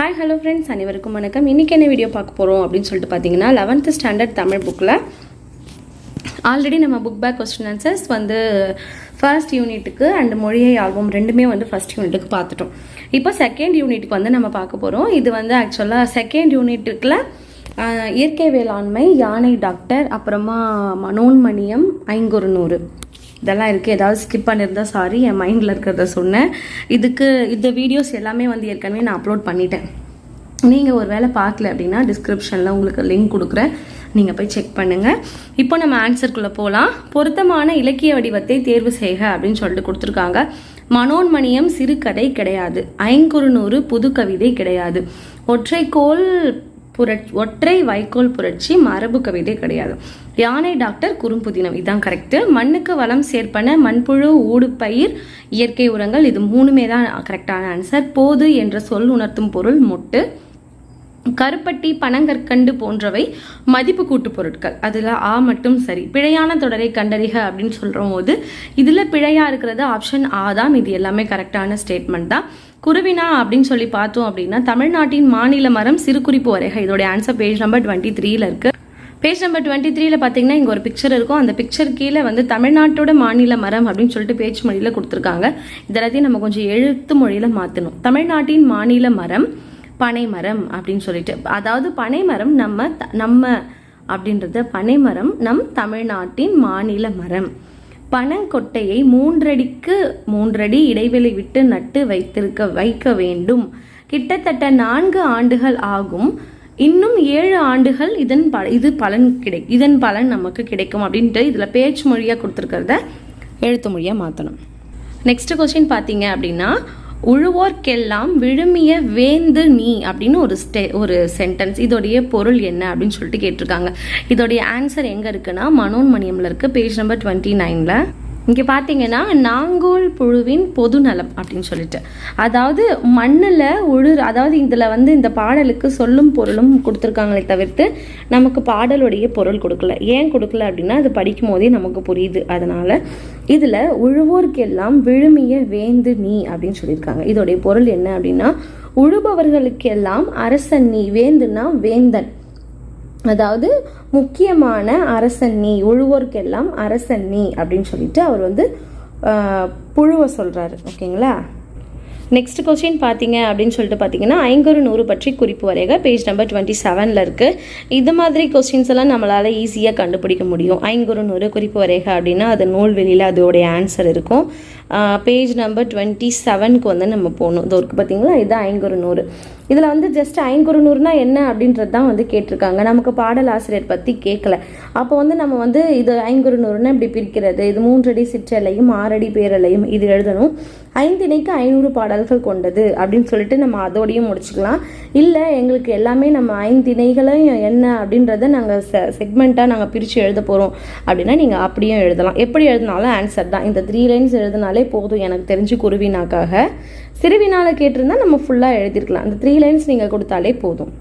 Hi hello friends அனைவருக்கும் வணக்கம். இன்றைக்கி என்ன வீடியோ பார்க்க போகிறோம் அப்படின்னு சொல்லிட்டு பார்த்தீங்கன்னா லெவன்த்து ஸ்டாண்டர்ட் தமிழ் புக்கில் ஆல்ரெடி நம்ம புக் பேக் கொஸ்டின் ஆன்சர்ஸ் வந்து ஃபர்ஸ்ட் யூனிட்டுக்கு அண்ட் மொழியை ஆல்பம் ரெண்டுமே வந்து ஃபஸ்ட் யூனிட்டுக்கு பார்த்துட்டோம். இப்போ செகண்ட் யூனிட்டுக்கு வந்து நம்ம பார்க்க போகிறோம் இது வந்து ஆக்சுவலாக செகண்ட் யூனிட்டுக்குள்ள இயற்கை வேளாண்மை யானை டாக்டர் அப்புறமா மனோன்மணியம் ஐங்குறுநூறு இதெல்லாம் இருக்குது ஏதாவது ஸ்கிப் பண்ணியிருந்தா சாரி என் மைண்டில் இருக்கிறத சொன்னேன். இதுக்கு இந்த வீடியோஸ் எல்லாமே வந்து ஏற்கனவே நான் அப்லோட் பண்ணிட்டேன். நீங்கள் ஒரு வேளை பார்க்கல அப்படின்னா டிஸ்கிரிப்ஷனில் உங்களுக்கு லிங்க் கொடுக்குறேன். நீங்கள் போய் செக் பண்ணுங்கள் இப்போ நம்ம ஆன்சருக்குள்ளே போகலாம் பொருத்தமான இலக்கிய வடிவத்தை தேர்வு செய்க அப்படின்னு சொல்லிட்டு கொடுத்துருக்காங்க. மனோன்மணியம் சிறுகதை கிடையாது. ஐங்குறுநூறு புது கவிதை கிடையாது. ஒற்றைக்கோள் புரட்சி ஒற்றை வைக்கோல் புரட்சி மரபு கவிதை கிடையாது. யானை டாக்டர் குறும்புதினம் இதுதான் கரெக்டு மண்ணுக்கு வளம் சேர்ப்பன மண்புழு ஊடுபயிர் இயற்கை உரங்கள் இது மூணுமே தான் கரெக்டான ஆன்சர் போது என்ற சொல் உணர்த்தும் பொருள் மொட்டு. கருப்பட்டி பனங்கற்கண்டு போன்றவை மதிப்பு கூட்டு பொருட்கள். அதில் ஆ மட்டும் சரி. பிழையான தொடரை கண்டறிக அப்படின்னு சொல்கிற போது இதில் பிழையாக இருக்கிறது ஆப்ஷன் ஆ தான். இது எல்லாமே கரெக்டான ஸ்டேட்மெண்ட் தான். குருவினா அப்படின்னு சொல்லி பார்த்தோம் அப்படின்னா தமிழ்நாட்டின் மாநில மரம் சிறுகுறிப்பு வரைக. இதோட ஆன்சர் பேஜ் நம்பர் டுவெண்ட்டி த்ரீல இருக்கு. பேஜ் நம்பர் டுவெண்ட்டி த்ரீல பார்த்தீங்கன்னா இங்கே ஒரு பிக்சர் இருக்கும். அந்த பிக்சர் கீழே வந்து தமிழ்நாட்டோட மாநில மரம் அப்படின்னு சொல்லிட்டு பேச்சு மொழியில் கொடுத்துருக்காங்க. இதெல்லாத்தையும் நம்ம கொஞ்சம் எழுத்து மொழியில் மாற்றணும் தமிழ்நாட்டின் மாநில மரம் பனைமரம் அப்படின்னு சொல்லிட்டு. அதாவது பனைமரம் நம்ம த- நம்ம அப்படின்றது பனைமரம் நம் தமிழ்நாட்டின் மாநில மரம். பனங்கொட்டையை மூன்றடிக்கு மூன்றடி இடைவெளி விட்டு நட்டு வைத்திருக்க வைக்க வேண்டும். கிட்டத்தட்ட நான்கு ஆண்டுகள் ஆகும். இன்னும் ஏழு ஆண்டுகள் இதன் ப இது பலன் கிடை இதன் பலன் நமக்கு கிடைக்கும் அப்படின்ட்டு இதில் பேச்சு மொழியாக கொடுத்துருக்கிறத எழுத்து மொழியாக மாற்றணும் நெக்ஸ்ட் கொஸ்டின் பார்த்தீங்க அப்படின்னா உழுவோர்க்கெல்லாம் விழுமிய வேந்து நீ அப்படின்னு ஒரு ஸ்டே ஒரு சென்டென்ஸ் இதோடைய பொருள் என்ன அப்படின்னு சொல்லிட்டு கேட்டிருக்காங்க. இதோடைய ஆன்சர் எங்கே இருக்குன்னா மனோன்மணியமில் இருக்குது பேஜ் நம்பர் டுவெண்ட்டி நைனில் இங்கே பார்த்தீங்கன்னா நாங்கோல் புழுவின் பொது நலம் அப்படின்னு சொல்லிட்டு. அதாவது மண்ணில் உழு அதாவது இதில் வந்து இந்த பாடலுக்கு சொல்லும் பொருளும் கொடுத்துருக்காங்களே தவிர்த்து நமக்கு பாடலுடைய பொருள் கொடுக்கல. ஏன் கொடுக்கல அப்படின்னா அது படிக்கும் போதே நமக்கு புரியுது. அதனால் இதில் உழுவோர்க்கெல்லாம் விழுமிய வேந்து நீ அப்படின்னு சொல்லியிருக்காங்க. இதோடைய பொருள் என்ன அப்படின்னா உழுபவர்களுக்கெல்லாம் அரசன் நீ வேந்துன்னா வேந்தன். அதாவது முக்கியமான அரசன் நீ உழுவோர்க்கெல்லாம் அரசன் நீ அப்படின்னு சொல்லிட்டு அவர் வந்து புழுவை சொல்கிறாரு ஓகேங்களா? நெக்ஸ்ட் கொஸ்டின் பார்த்தீங்க அப்படின்னு சொல்லிட்டு பார்த்தீங்கன்னா ஐங்கரு நூறு பற்றி குறிப்பு வரைக பேஜ் நம்பர் டுவெண்ட்டி செவனில் இருக்குது இது மாதிரி கொஸ்டின்ஸ் எல்லாம் நம்மளால் ஈஸியாக கண்டுபிடிக்க முடியும். ஐங்கரு நூறு குறிப்பு வரைக அப்படின்னா அது நூல் வெளியில் அதோடைய ஆன்சர் இருக்கும். பேஜ் நம்பர் டுவெண்ட்டி செவனுக்கு வந்து நம்ம போகணும். இது இருக்கு பார்த்தீங்களா இது ஐங்குறுநூறு இதில் வந்து ஜஸ்ட் ஐங்குறுநூறுனா என்ன அப்படின்றது தான் வந்து கேட்டிருக்காங்க. நமக்கு பாடல் ஆசிரியர் பற்றி கேட்கல அப்போ வந்து நம்ம வந்து இது ஐங்குறுநூறுனா இப்படி பிரிக்கிறது. இது மூன்றடி சிற்றலையும் ஆறடி பேரலையும் இது எழுதணும். ஐந்திணைக்கு ஐநூறு பாடல்கள் கொண்டது அப்படின்னு சொல்லிட்டு நம்ம அதோடையும் முடிச்சுக்கலாம். இல்லை எங்களுக்கு எல்லாமே நம்ம ஐந்திணைகளையும் என்ன அப்படின்றத நாங்கள் செ செக்மெண்ட்டாக நாங்கள் பிரித்து எழுத போகிறோம் அப்படின்னா நீங்கள் அப்படியும் எழுதலாம். எப்படி எழுதினாலும் ஆன்சர் தான். இந்த த்ரீ லைன்ஸ் எழுதினாலே போதும் எனக்கு தெரிஞ்சு குருவினாக்காக. சிறுவினால கேட்டிருந்தா நம்ம ஃபுல்லாக எழுதிருக்கலாம். அந்த த்ரீ லைன்ஸ் நீங்கள் கொடுத்தாலே போதும்.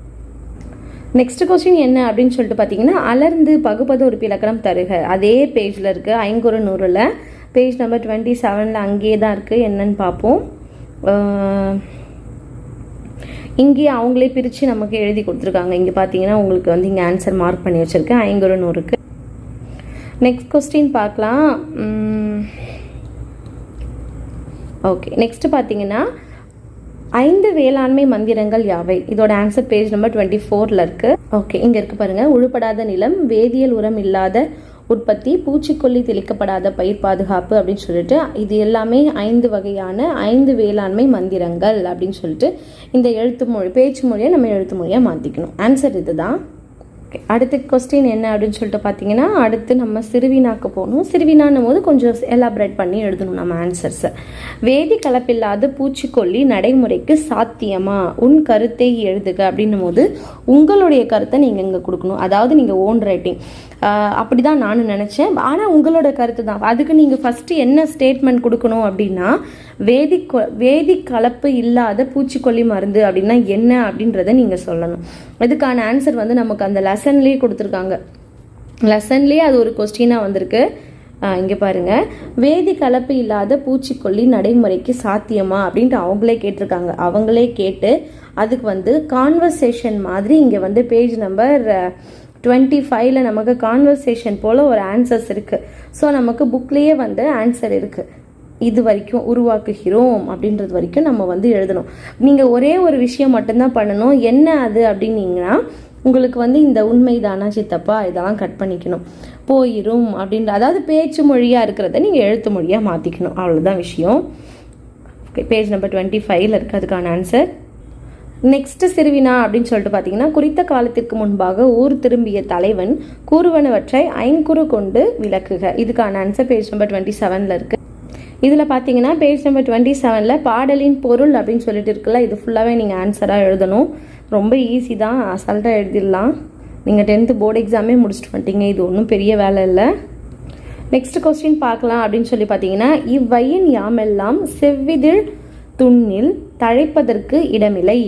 நெக்ஸ்ட் கொஸ்டின் என்ன அப்படின்னு சொல்லிட்டு பார்த்தீங்கன்னா அலர்ந்து பகுப்பது ஒரு இலக்கணம் தருக. அதே பேஜில் இருக்குது ஐங்குறு நூறில் பேஜ் நம்பர் டுவெண்ட்டி செவனில் அங்கேயே தான் இருக்குது என்னன்னு பார்ப்போம் இங்கேயே அவங்களே பிரித்து நமக்கு எழுதி கொடுத்துருக்காங்க. இங்கே பார்த்தீங்கன்னா உங்களுக்கு வந்து இங்கே ஆன்சர் மார்க் பண்ணி வச்சுருக்கேன். ஐங்குறு நூறுக்கு நெக்ஸ்ட் கொஸ்டின் பார்க்கலாம் ஓகே நெக்ஸ்ட்டு பார்த்தீங்கன்னா ஐந்து வேளாண்மை மந்திரங்கள் யாவை? இதோட ஆன்சர் பேஜ் நம்பர் டுவெண்ட்டி ஃபோரில் இருக்கு. ஓகே இங்கே இருக்கு பாருங்கள் உழுப்படாத நிலம் வேதியியல் உரம் இல்லாத உற்பத்தி பூச்சிக்கொல்லி தெளிக்கப்படாத பயிர் பாதுகாப்பு அப்படின்னு சொல்லிட்டு இது எல்லாமே ஐந்து வகையான ஐந்து வேளாண்மை மந்திரங்கள் அப்படின்னு சொல்லிட்டு இந்த எழுத்து மொழி பேச்சு மொழியை நம்ம எழுத்து மொழியாக மாற்றிக்கணும் ஆன்சர் இதுதான். ஓகே அடுத்த கொஸ்டின் என்ன அப்படின்னு சொல்லிட்டு பார்த்தீங்கன்னா அடுத்து நம்ம சிறுவினாக்கு போகணும். சிறுவினான்னும் போது கொஞ்சம் எலாபரேட் பண்ணி எழுதணும் நம்ம ஆன்சர்ஸை வேதி கலப்பில்லாத பூச்சிக்கொல்லி நடைமுறைக்கு சாத்தியமா? உன் கருத்தை எழுதுக அப்படின்னும் போது உங்களுடைய கருத்தை நீங்கள் இங்கே கொடுக்கணும். அதாவது நீங்கள் ஓன் ரைட்டிங் அப்படி தான் நானும் நினச்சேன். ஆனால் உங்களோட கருத்து தான். அதுக்கு நீங்கள் ஃபஸ்ட்டு என்ன ஸ்டேட்மெண்ட் கொடுக்கணும் அப்படின்னா வேதி வேதி கலப்பு இல்லாத பூச்சிக்கொல்லி மருந்து அப்படின்னா என்ன அப்படின்றத நீங்கள் சொல்லணும். இதுக்கான ஆன்சர் வந்து நமக்கு அந்த லெசன்லேயே கொடுத்துருக்காங்க. லெசன்லேயே அது ஒரு கொஸ்டினாக வந்திருக்கு. இங்கே பாருங்க. வேதி கலப்பு இல்லாத பூச்சிக்கொல்லி நடைமுறைக்கு சாத்தியமா அப்படின்ட்டு அவங்களே கேட்டிருக்காங்க. அவங்களே கேட்டு அதுக்கு வந்து கான்வர்சேஷன் மாதிரி இங்கே வந்து பேஜ் நம்பர் டுவெண்ட்டி ஃபைவ்ல நமக்கு கான்வர்சேஷன் போல் ஒரு ஆன்சர்ஸ் இருக்குது ஸோ நமக்கு புக்லேயே வந்து ஆன்சர் இருக்குது இது வரைக்கும் உருவாக்குகிறோம் அப்படின்றது வரைக்கும் நம்ம வந்து எழுதணும். நீங்கள் ஒரே ஒரு விஷயம் மட்டும்தான் பண்ணணும். என்ன அது அப்படின்னீங்கன்னா உங்களுக்கு வந்து இந்த உண்மைதானா சித்தப்பா? இதெல்லாம் கட் பண்ணிக்கணும். போயிரும் அப்படின்ற அதாவது பேச்சு மொழியாக இருக்கிறத நீங்கள் எழுத்து மொழியாக மாற்றிக்கணும் அவ்வளோதான் விஷயம். ஓகே பேஜ் நம்பர் டுவெண்ட்டி ஃபைவ்ல இருக்குது அதுக்கான ஆன்சர் நெக்ஸ்ட் சிறுவினா அப்படின்னு சொல்லிட்டு பார்த்தீங்கன்னா குறித்த காலத்திற்கு முன்பாக ஊர் திரும்பிய தலைவன் கூறுவனவற்றை ஐங்குறு கொண்டு விளக்குக. இதுக்கான ஆன்சர் பேஜ் நம்பர் டுவெண்ட்டி செவனில் இருக்குது இதில் பார்த்தீங்கன்னா பேஜ் நம்பர் டுவெண்ட்டி செவனில் பாடலின் பொருள் அப்படின்னு சொல்லிட்டு இருக்குல்ல இது ஃபுல்லாகவே நீங்கள் ஆன்சராக எழுதணும். ரொம்ப ஈஸி தான் அசால்ட்டாக எழுதிடலாம். நீங்கள் டென்த்து போர்டு எக்ஸாமே முடிச்சுட்டு வந்துட்டீங்க இது ஒன்றும் பெரிய வேலை இல்லை. நெக்ஸ்ட் கொஸ்டின் பார்க்கலாம் அப்படின்னு சொல்லி பார்த்தீங்கன்னா இவ்வையின் யாமெல்லாம் செவ்விதில் துண்ணில் தழைப்பதற்கு இடமில்லை.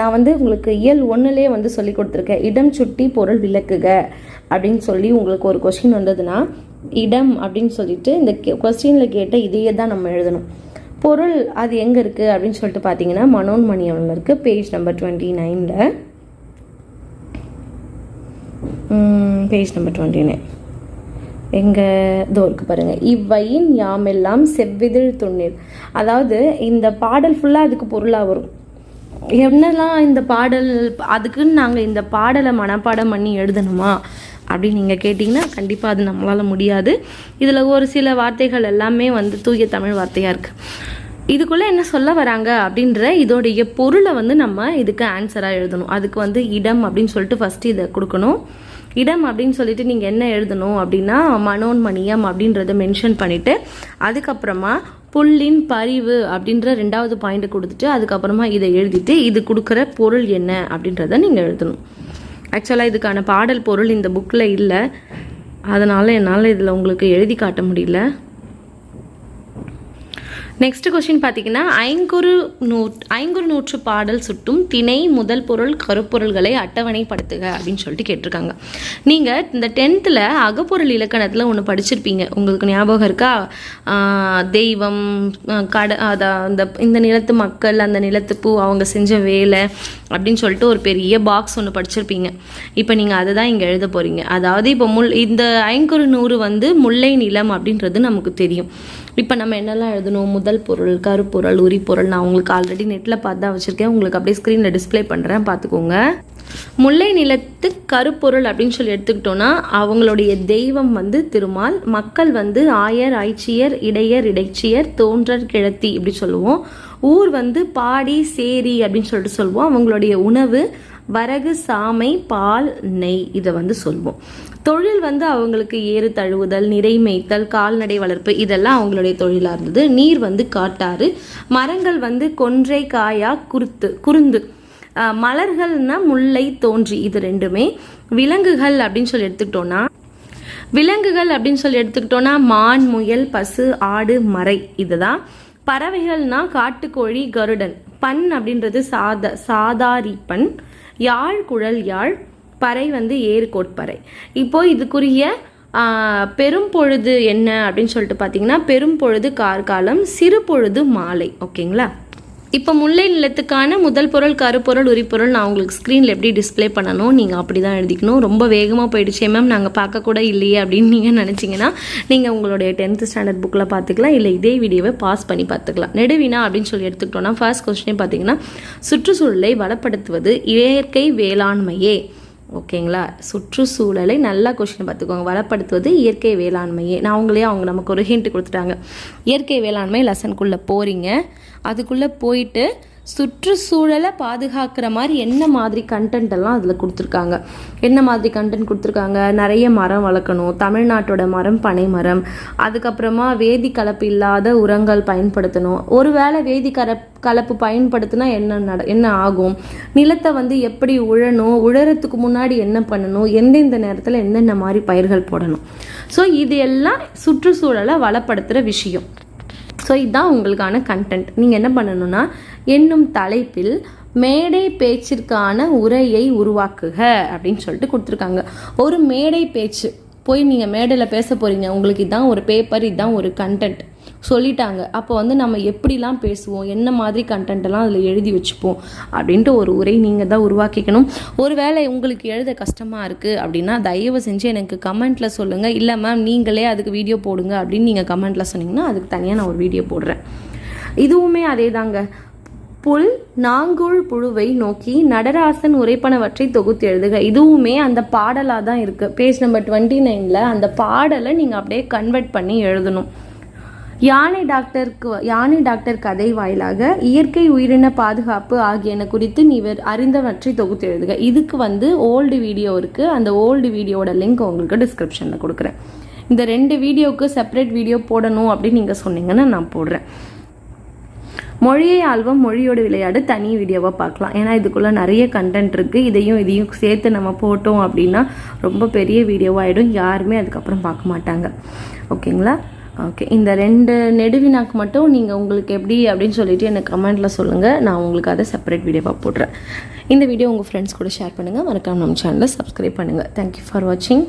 நான் வந்து உங்களுக்கு இயல் ஒன்றுலேயே வந்து சொல்லி கொடுத்துருக்கேன். இடம் சுட்டி பொருள் விளக்குக அப்படின்னு சொல்லி உங்களுக்கு ஒரு கொஸ்டின் வந்ததுன்னா இடம் அப்படின்னு சொல்லிட்டு இந்த கொஸ்டினில் கேட்ட இதையே தான் நம்ம எழுதணும். பொருள் அது எங்கே இருக்குது அப்படின்னு சொல்லிட்டு பார்த்தீங்கன்னா மனோன்மணியம்ல இருக்குது பேஜ் நம்பர் டுவெண்ட்டி நைனில் பேஜ் நம்பர் டுவெண்ட்டி நைன் எங்கே இதோ இருக்கு பாருங்க. இவ்வையின் யாமெல்லாம் செவ்விதழ் துண்ணீர் அதாவது இந்த பாடல் ஃபுல்லாக அதுக்கு பொருளாக வரும். என்னெல்லாம் இந்த பாடல் அதுக்குன்னு நாங்கள் இந்த பாடலை மனப்பாடம் பண்ணி எழுதணுமா? அப்படின்னு நீங்கள் கேட்டிங்கன்னா கண்டிப்பாக அது நம்மளால் முடியாது. இதில் ஒரு சில வார்த்தைகள் எல்லாமே வந்து தூய தமிழ் வார்த்தையாக இருக்குது இதுக்குள்ளே என்ன சொல்ல வராங்க அப்படின்ற இதோடைய பொருளை வந்து நம்ம இதுக்கு ஆன்சராக எழுதணும். அதுக்கு வந்து இடம் அப்படின்னு சொல்லிட்டு ஃபஸ்ட்டு இதை கொடுக்கணும். இடம் அப்படின்னு சொல்லிட்டு நீங்கள் என்ன எழுதணும் அப்படின்னா மனோன்மணியம் அப்படின்றத மென்ஷன் பண்ணிவிட்டு அதுக்கப்புறமா புல்லின் பரிவு அப்படின்ற ரெண்டாவது பாயிண்ட் கொடுத்துட்டு அதுக்கப்புறமா இதை எழுதிட்டு இது கொடுக்குற பொருள் என்ன அப்படின்றத நீங்கள் எழுதணும். ஆக்சுவலாக இதுக்கான பாடல் பொருள் இந்த புக்கில் இல்லை. அதனால் என்னால் இதில் உங்களுக்கு எழுதி காட்ட முடியல. நெக்ஸ்ட் கொஷின் பார்த்தீங்கன்னா ஐங்குறு நூ ஐங்குறு நூற்று பாடல் சுட்டும் திணை முதல் பொருள் கருப்பொருள்களை அட்டவணைப்படுத்துக அப்படின்னு சொல்லிட்டு கேட்டிருக்காங்க. நீங்கள் இந்த டென்த்தில் அகப்பொருள் இலக்கணத்தில் ஒன்று படிச்சிருப்பீங்க. உங்களுக்கு ஞாபகம் இருக்கா? தெய்வம் கடை கட இந்த இந்த நிலத்து மக்கள் அந்த நிலத்து பூ அவங்க செஞ்ச வேலை அப்படின்னு சொல்லிட்டு ஒரு பெரிய பாக்ஸ் ஒன்று படிச்சிருப்பீங்க. இப்போ நீங்கள் அதை தான் இங்கே எழுத போகிறீங்க அதாவது இப்போ முள் இந்த ஐங்குறு நூறு வந்து முல்லை நிலம் அப்படின்றது நமக்கு தெரியும். இப்போ நம்ம என்னெல்லாம் எழுதணும்? முதல் பொருள் கருப்பொருள் உரிப்பொருள் நான் உங்களுக்கு ஆல்ரெடி நெட்டில் பார்த்து தான் வச்சுருக்கேன். உங்களுக்கு அப்படியே ஸ்க்ரீனில் டிஸ்ப்ளே பண்ணுறேன் பார்த்துக்கோங்க. முல்லை நிலத்து கருப்பொருள் அப்படின்னு சொல்லி எடுத்துக்கிட்டோன்னா அவங்களுடைய தெய்வம் வந்து திருமால் மக்கள் வந்து ஆயர் ஆய்ச்சியர் இடையர் இடைச்சியர் தோன்றர் கிழத்தி இப்படி சொல்லுவோம். ஊர் வந்து பாடி சேரி அப்படின்னு சொல்லிட்டு சொல்லுவோம். அவங்களுடைய உணவு வரகு சாமை பால் நெய் இதை வந்து சொல்வோம். தொழில் வந்து அவங்களுக்கு ஏறு தழுவுதல் நிறை மேய்த்தல் கால்நடை வளர்ப்பு இதெல்லாம் அவங்களுடைய தொழிலாக இருந்தது. நீர் வந்து காட்டாறு மரங்கள் வந்து கொன்றை காயா குருத்து குருந்து. ஆஹ் மலர்கள்னா முல்லை தோன்றி இது ரெண்டுமே. விலங்குகள் அப்படின்னு சொல்லி எடுத்துக்கிட்டோம்னா விலங்குகள் அப்படின்னு சொல்லி எடுத்துக்கிட்டோன்னா மான் முயல் பசு ஆடு மறை இதுதான். பறவைகள்னா காட்டுக்கோழி கருடன். பண் அப்படின்றது சாத சாதாரி பண் யாழ் குழல் யாழ் பறை வந்து ஏறுகோட்பறை இப்போ இதுக்குரிய பெரும்பொழுது பெரும் பொழுது என்ன அப்படின்னு சொல்லிட்டு பார்த்தீங்கன்னா பெரும் பொழுது கார்காலம் சிறு பொழுது மாலை ஓகேங்களா? இப்போ முல்லை நிலத்துக்கான முதல் பொருள் கருப்பொருள் உரிப்பொருள் நான் உங்களுக்கு ஸ்க்ரீனில் எப்படி டிஸ்ப்ளே பண்ணணும் நீங்கள் அப்படி தான் எழுதிக்கணும். ரொம்ப வேகமாக போயிடுச்சே மேம் நாங்கள் பார்க்கக்கூட இல்லையே அப்படின்னு நீங்கள் நினச்சிங்கன்னா நீங்கள் உங்களுடைய டென்த்து ஸ்டாண்டர்ட் புக்கில் பார்த்துக்கலாம். இல்லை இதே வீடியோவை பாஸ் பண்ணி பார்த்துக்கலாம். நெடுவினா அப்படின்னு சொல்லி எடுத்துக்கிட்டோம்னா ஃபர்ஸ்ட் கொஸ்டினே பார்த்தீங்கன்னா சுற்றுச்சூழலை வளப்படுத்துவது இயற்கை வேளாண்மையே. ஓகேங்களா? சுற்றுச்சூழலை நல்லா கொஸ்டின் பார்த்துக்கோங்க. வளப்படுத்துவது இயற்கை வேளாண்மையே. நான் அவங்களே அவங்க நமக்கு ஒரு ஹிண்ட் கொடுத்துட்டாங்க. இயற்கை வேளாண்மை லெசனுக்குள்ளே போகிறீங்க அதுக்குள்ளே போயிட்டு சுற்றுச்சூழலை பாதுகாக்கிற மாதிரி என்ன மாதிரி கண்டென்ட் எல்லாம் அதில் கொடுத்துருக்காங்க? என்ன மாதிரி கண்டென்ட் கொடுத்துருக்காங்க? நிறைய மரம் வளர்க்கணும். தமிழ்நாட்டோட மரம் பனை மரம். அதுக்கப்புறமா வேதி கலப்பு இல்லாத உரங்கள் பயன்படுத்தணும். ஒருவேளை வேதி கலப் கலப்பு பயன்படுத்தினா என்ன நட என்ன ஆகும்? நிலத்தை வந்து எப்படி உழணும்? உழறதுக்கு முன்னாடி என்ன பண்ணணும்? எந்தெந்த நேரத்தில் எந்தெந்த மாதிரி பயிர்கள் போடணும்? ஸோ இது எல்லாம் சுற்றுச்சூழலை வளப்படுத்துகிற விஷயம். ஸோ இதுதான் உங்களுக்கான கண்டென்ட் நீங்கள் என்ன பண்ணணும்னா என்னும் தலைப்பில் மேடை பேச்சிற்கான உரையை உருவாக்குக அப்படின்னு சொல்லிட்டு கொடுத்துருக்காங்க. ஒரு மேடை பேச்சு போய் நீங்கள் மேடையில் பேச போகிறீங்க உங்களுக்கு இதுதான் ஒரு பேப்பர் இதுதான் ஒரு கண்டென்ட் சொல்லிட்டாங்க. அப்போ வந்து நம்ம எப்படிலாம் பேசுவோம்? என்ன மாதிரி content அதில் எழுதி வச்சுப்போம்? அப்படின்ட்டு ஒரு உரை நீங்கள் தான் உருவாக்கிக்கணும். ஒருவேளை உங்களுக்கு எழுத கஷ்டமாக இருக்குது அப்படின்னா தயவு செஞ்சு எனக்கு கமெண்ட்டில் சொல்லுங்கள் இல்லை மேம் நீங்களே அதுக்கு வீடியோ போடுங்க அப்படின்னு நீங்கள் கமெண்ட்டில் சொன்னீங்கன்னா அதுக்கு தனியாக நான் ஒரு வீடியோ போடுறேன். இதுவுமே அதே தாங்க புல் நாங்குள் புழுவை நோக்கி நடராசன் உரைப்பனவற்றை தொகுத்து எழுதுக. இதுவுமே அந்த பாடலாக தான் இருக்குது பேஜ் நம்பர் டுவெண்ட்டி நைனில் அந்த பாடலை நீங்கள் அப்படியே கன்வெர்ட் பண்ணி எழுதணும். யானை டாக்டருக்கு யானை டாக்டர் கதை வாயிலாக இயற்கை உயிரின பாதுகாப்பு ஆகியன குறித்து நீ அறிந்தவற்றை தொகுத்து எழுதுக. இதுக்கு வந்து ஓல்டு வீடியோ இருக்குது அந்த ஓல்டு வீடியோட லிங்க் உங்களுக்கு டிஸ்கிரிப்ஷனில் கொடுக்குறேன். இந்த ரெண்டு வீடியோவுக்கு செப்பரேட் வீடியோ போடணும் அப்படின்னு நீங்கள் சொன்னீங்கன்னா நான் போடுறேன். மொழியை ஆல்வம் மொழியோட விளையாடு தனி வீடியோவாக பார்க்கலாம். ஏன்னா இதுக்குள்ளே நிறைய கண்டென்ட் இருக்குது இதையும் இதையும் சேர்த்து நம்ம போட்டோம் அப்படின்னா ரொம்ப பெரிய வீடியோவாகிடும் யாருமே அதுக்கப்புறம் பார்க்க மாட்டாங்க. ஓகேங்களா? ஓகே இந்த ரெண்டு நெடுவினாக்கு மட்டும் நீங்கள் உங்களுக்கு எப்படி அப்படின்னு சொல்லிட்டு எனக்கு கமெண்ட்டில் சொல்லுங்கள் நான் உங்களுக்கு அதை செப்பரேட் வீடியோவாக போடுறேன் இந்த வீடியோ உங்கள் ஃப்ரெண்ட்ஸ் கூட ஷேர் பண்ணுங்கள் மறக்காமல் நம்ம சேனலை சப்ஸ்கிரைப் பண்ணுங்கள் தேங்க்யூ ஃபார் வாட்சிங்